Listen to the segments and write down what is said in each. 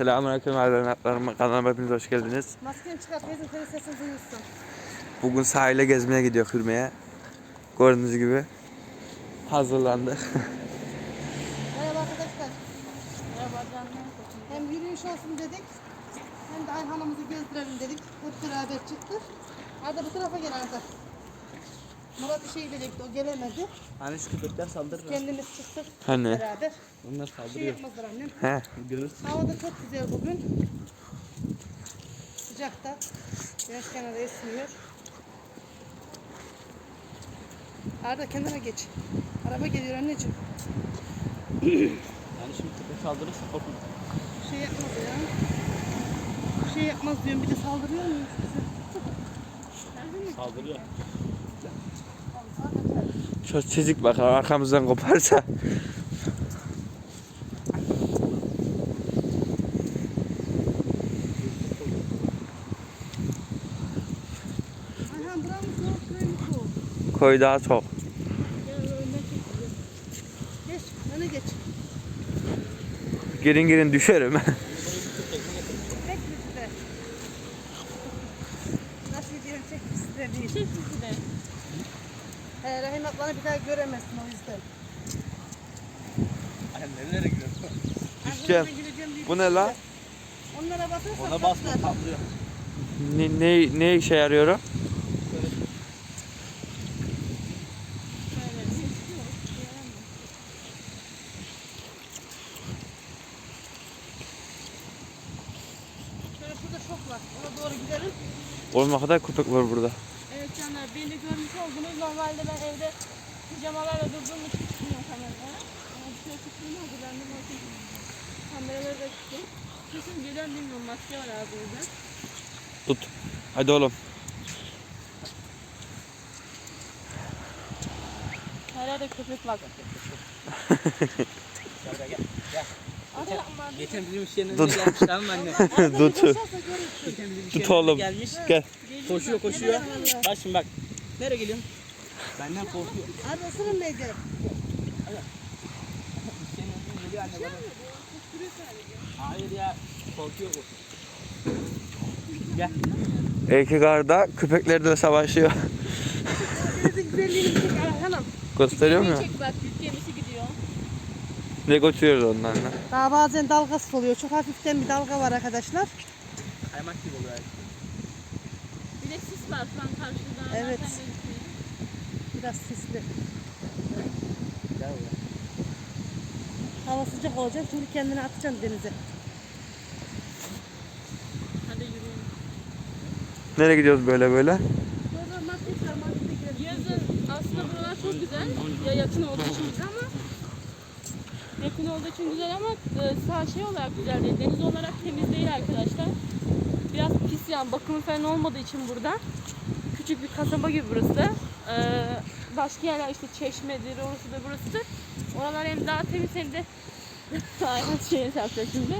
Selamünaleyküm arkadaşlarım. Kanalıma hepiniz hoş geldiniz. Maskeni çıkart, teyzem senin duyulsun. Bugün sahile gezmeye gidiyor Hürme'ye. Gördüğünüz gibi hazırlandık. Merhaba arkadaşlar. Merhaba canım. Hem yürüyüş olsun dedik, hem de Ayhan'ımızı gezdirelim dedik. Hep beraber çıktık. Arda bu tarafa gel Arda. Murat bir şey diyecekti, o gelemedi. Hani şu köpekler saldırır. Kendimiz çıktık Hani? beraber. Onlar şey saldırıyor. yapmazlar annem. He. Görürsün. Hava da çok güzel bugün. Sıcakta. Güneş kenarı esmiyor. Arda kenara geç. Araba geliyor anneciğim. Yani şimdi köpek saldırırsa korkun. Bir şey yapmaz ya. Bir şey yapmaz diyorum. Bir de saldırıyor muyuz bize? Saldırıyor. Çok çizik bakalım arkamızdan koparsa. Koy daha çok. Geç, öne geç. Girin girin düşerim. Nasıl diyorum tek bizi de değil. Çek bizi de. He, Rahim ablanı bir daha göremezsin o yüzden. Hani nerelere gidiyorsun? Düşeceğim. Bu ne la? Onlara basarsan Ona basma patlar. patlıyor. Ne, ne, ne işe yarıyor o? Şöyle şurada çok var. Ona doğru gidelim. Oğlum ne kadar köpek var burada. Evet canlar beni oldunuz. Normalde ben evde pijamalarla durduğum için çıkmıyorum kameraya. Ama bir şey çıktığını hazırlandım. O için kameraları da çıktım. Kesin gelen bilmiyorum. Maske var abi burada. Tut. Hadi oğlum. Her yerde köpek var. Gel gel. Gel. Geçen bizim iş yerine Dur. gelmiş tamam mı anne? Tut. Geçen bizim iş Tut yerine oğlum. gelmiş. Gel. Koşuyor koşuyor. Bak şimdi bak. Nereye geliyorsun? Benden korkuyor. Arda ısırın bana. Hayır ya. Korkuyor bu. Gel. Erkek arda savaşıyor. Güzelliğini bir çek Ayhan'ım. Gösteriyor mu? Gemiyi Çek bak yük gemisi gidiyor. Ne götürüyoruz onlarla? Daha bazen dalgası oluyor. Çok hafiften bir dalga var arkadaşlar. Kaymak gibi oluyor. Bir de sis var şu an karşıda. Evet. Zaten. Biraz sisli. Hava sıcak olacak. Şimdi kendini atacaksın denize. Hadi yürüyün. Nereye gidiyoruz böyle böyle? Sonra market var. Markete girelim. Yazın aslında buralar çok güzel. Ya yakın olduğu için güzel ama yakın olduğu için güzel ama e, sağ şey olarak güzel değil. Deniz olarak temiz değil arkadaşlar. Biraz pis yani bakımı falan olmadığı için burada. Küçük bir kasaba gibi burası da. E, başka yerler işte çeşmedir, orası da burası da. Oralar hem daha temiz hem de Aynen şey yapacak şimdi.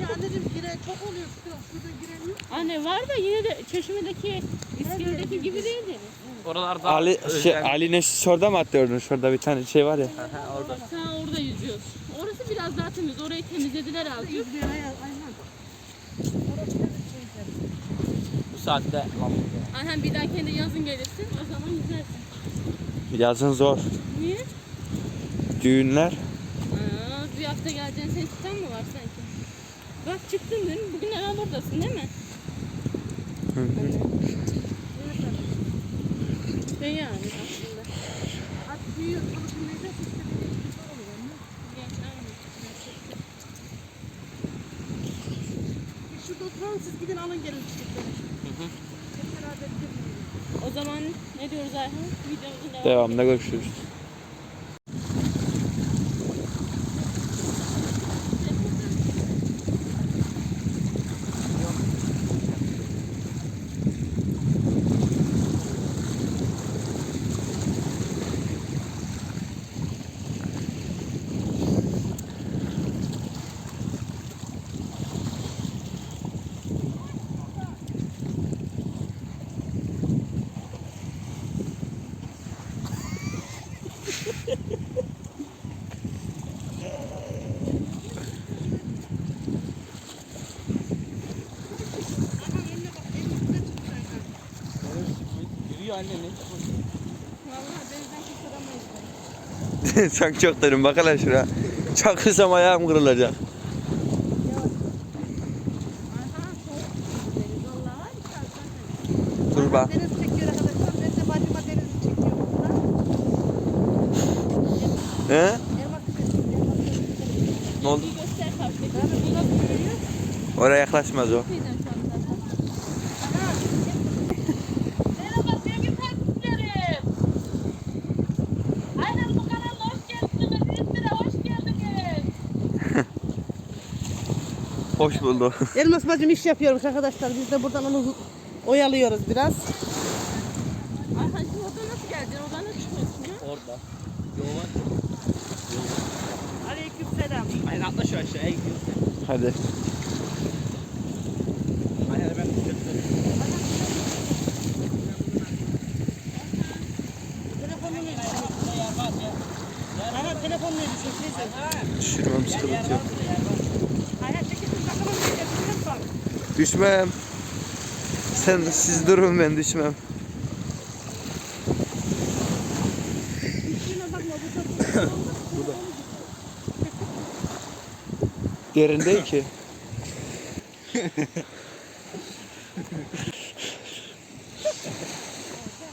Ya anneciğim gire çok oluyor. Şurada, yok. Anne var da yine de çeşmedeki, iskeledeki gibi değil deniz. Oralarda Ali şey, Ali şurada mı atlıyordun? Şurada bir tane şey var ya. Aha, orada. Sen orada yüzüyorsun. Orası biraz daha temiz. Orayı temizlediler azıcık. Gidiyor Ayhan. Ayhan. Orası da bir şey güzel. Bu saatte lan. Aynen bir dahakine de yazın gelirsin. O zaman yüzersin. Yazın zor. Niye? Düğünler. Aa, bir hafta geleceğin senin tutan mı var sanki? Bak çıktın değil mi? Bugün hemen buradasın değil mi? İşte yani aslında. At büyüyor. Çalışın neyse sisli bir şey oluyor. Genç aynı. Bir Şurada oturalım siz gidin alın gelin çiçekleri. Gidelim. O zaman ne diyoruz Ayhan? Videomuzun devamı. Devamında görüşürüz. Yürüyor anne ne Sen çok derim bak hele şuraya. Çakırsam ayağım kırılacak. Dur bak. Oraya yaklaşmaz o. Hoş bulduk. Elmas bacım iş yapıyormuş arkadaşlar. Biz de buradan onu oyalıyoruz biraz. Ayhan şimdi oradan nasıl geldin? Oradan nasıl çıkıyorsun ya? Orada. Yol var. Aleyküm selam. Aynen atla şu aşağıya gidiyoruz. Hadi. Aynen ben düşün? Düşürmem sıkıntı yok. Düşmem. Sen siz durun ben düşmem. Üstüne bakma bu çok Derin değil ki.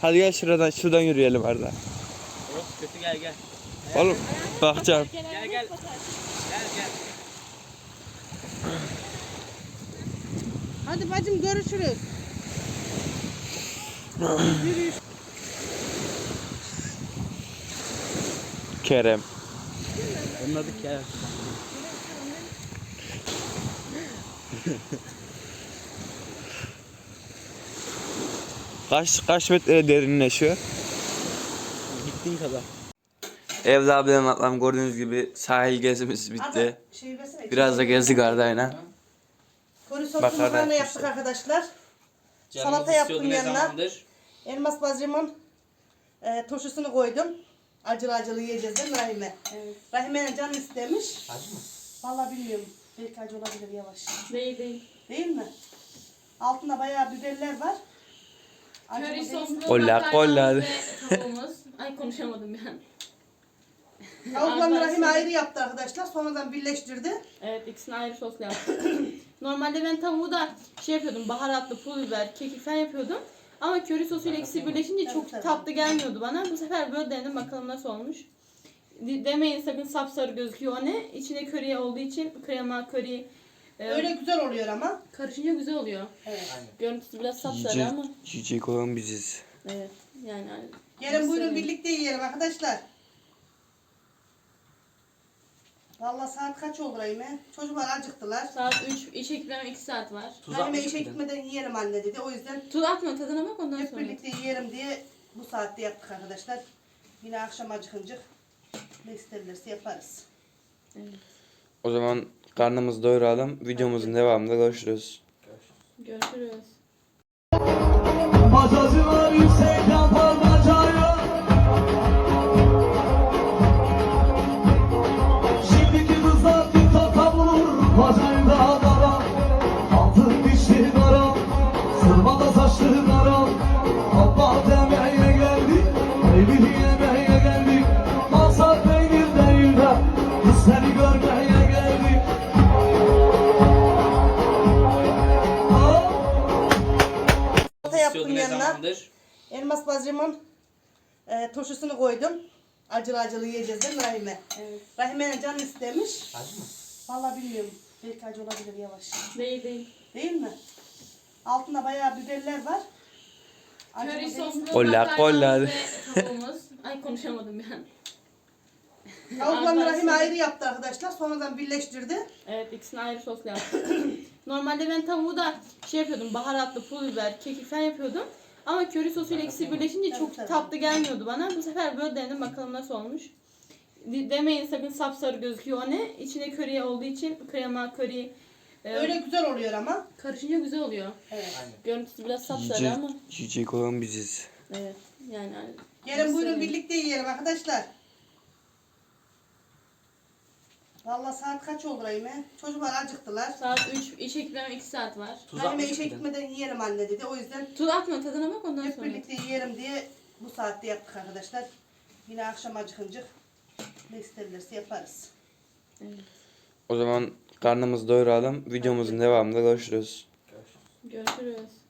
Hadi gel şuradan şuradan yürüyelim Arda. Orası kötü gel gel. Oğlum bakacağım. Gel gel. Gel gel. Hadi bacım görüşürüz. Yürüyüş. Kerem. Onun adı Kerem. Kaç kaç metre derinleşiyor? Gittiğin kadar. Evde abiden atlam gördüğünüz gibi sahil gezimiz bitti. Şey versene. Biraz da gezdik Arda'yla. Makarna hadi. yaptık arkadaşlar. Salata yaptım yanına. Elmas bacımın e, turşusunu koydum. Acılı acılı yiyeceğiz değil mi Rahime? Evet. Rahime'nin canı istemiş. Acı mı? Vallahi bilmiyorum. Belki acı olabilir yavaş. Değil değil. Değil mi? Altında bayağı biberler var. Acı Köri mı değil mi? soslu Kolla, makarnamız kolla. ve tavuğumuz. Ay konuşamadım ben. Arkadaşlar- Rahime ayrı yaptı arkadaşlar. Sonradan birleştirdi. Evet ikisini ayrı sosla yaptım. Normalde ben tavuğu da şey yapıyordum baharatlı pul biber, kekik falan yapıyordum. Ama köri sosuyla ikisi birleşince çok tatlı gelmiyordu bana. Bu sefer böyle denedim bakalım nasıl olmuş. De- Demeyin sakın sapsarı gözüküyor o ne? İçinde köri olduğu için krema, köri e, Öyle güzel oluyor ama. karışınca güzel oluyor. Evet. Görüntüsü biraz sapsarı Yiyecek, ama yiyecek olan biziz. evet yani Gelin buyurun birlikte yiyelim arkadaşlar. Vallahi saat kaç oldu Rahime? Çocuklar acıktılar. saat 3 işe gitmem 2 saat var. Tuz Rahime atmış işe mıydın? gitmeden yiyelim anne dedi. O yüzden Tuz atma tadına bak ondan hep sonra. birlikte yiyelim diye bu saatte yaptık arkadaşlar. Yine akşam acıkınca ne isterlerse yaparız. Evet. O zaman karnımızı doyuralım. Videomuzun devamında görüşürüz. Görüşürüz. Yapar İstiyordun ne yanına. zamandır? Elmas bacımın e, turşusunu koydum. Acılı acılı yiyeceğiz değil mi Rahime? Evet. Rahime'nin canı istemiş. Acı mı? Vallahi bilmiyorum. Belki acı olabilir yavaş. Değil değil. Değil mi? Altında bayağı biberler var. Acı mı Köri değil mi? soslu Kolla, makarnamız kolla. ve tavuğumuz. Ay konuşamadım ben. Tavuklarını Rahime ayrı yaptı arkadaşlar. Sonradan birleştirdi. Evet ikisini ayrı sosla yaptım. Normalde ben tavuğu da şey yapıyordum baharatlı pul biber, kekik falan yapıyordum. Ama köri sosuyla ikisi birleşince çok tatlı gelmiyordu bana. Bu sefer böyle denedim bakalım nasıl olmuş. De- Demeyin sakın sapsarı gözüküyor o ne? İçinde köri olduğu için krema, köri e, Öyle güzel oluyor ama. karışınca güzel oluyor. Evet. Görüntüsü biraz sapsarı Yiyecek, ama yiyecek olan biziz. evet yani Gelin buyurun birlikte yiyelim arkadaşlar. Vallahi saat kaç oldu Rahime? Çocuklar acıktılar. Saat 3, işe gitmeme 2 saat var. Tuz Rahime atmış işe mıydın? gitmeden yiyelim anne dedi. O yüzden Tuz atma tadına bak ondan hep sonra. birlikte yiyelim diye bu saatte yaptık arkadaşlar. Yine akşam acıkınca ne isterlerse yaparız. O zaman karnımızı doyuralım. Videomuzun devamında görüşürüz. Görüşürüz.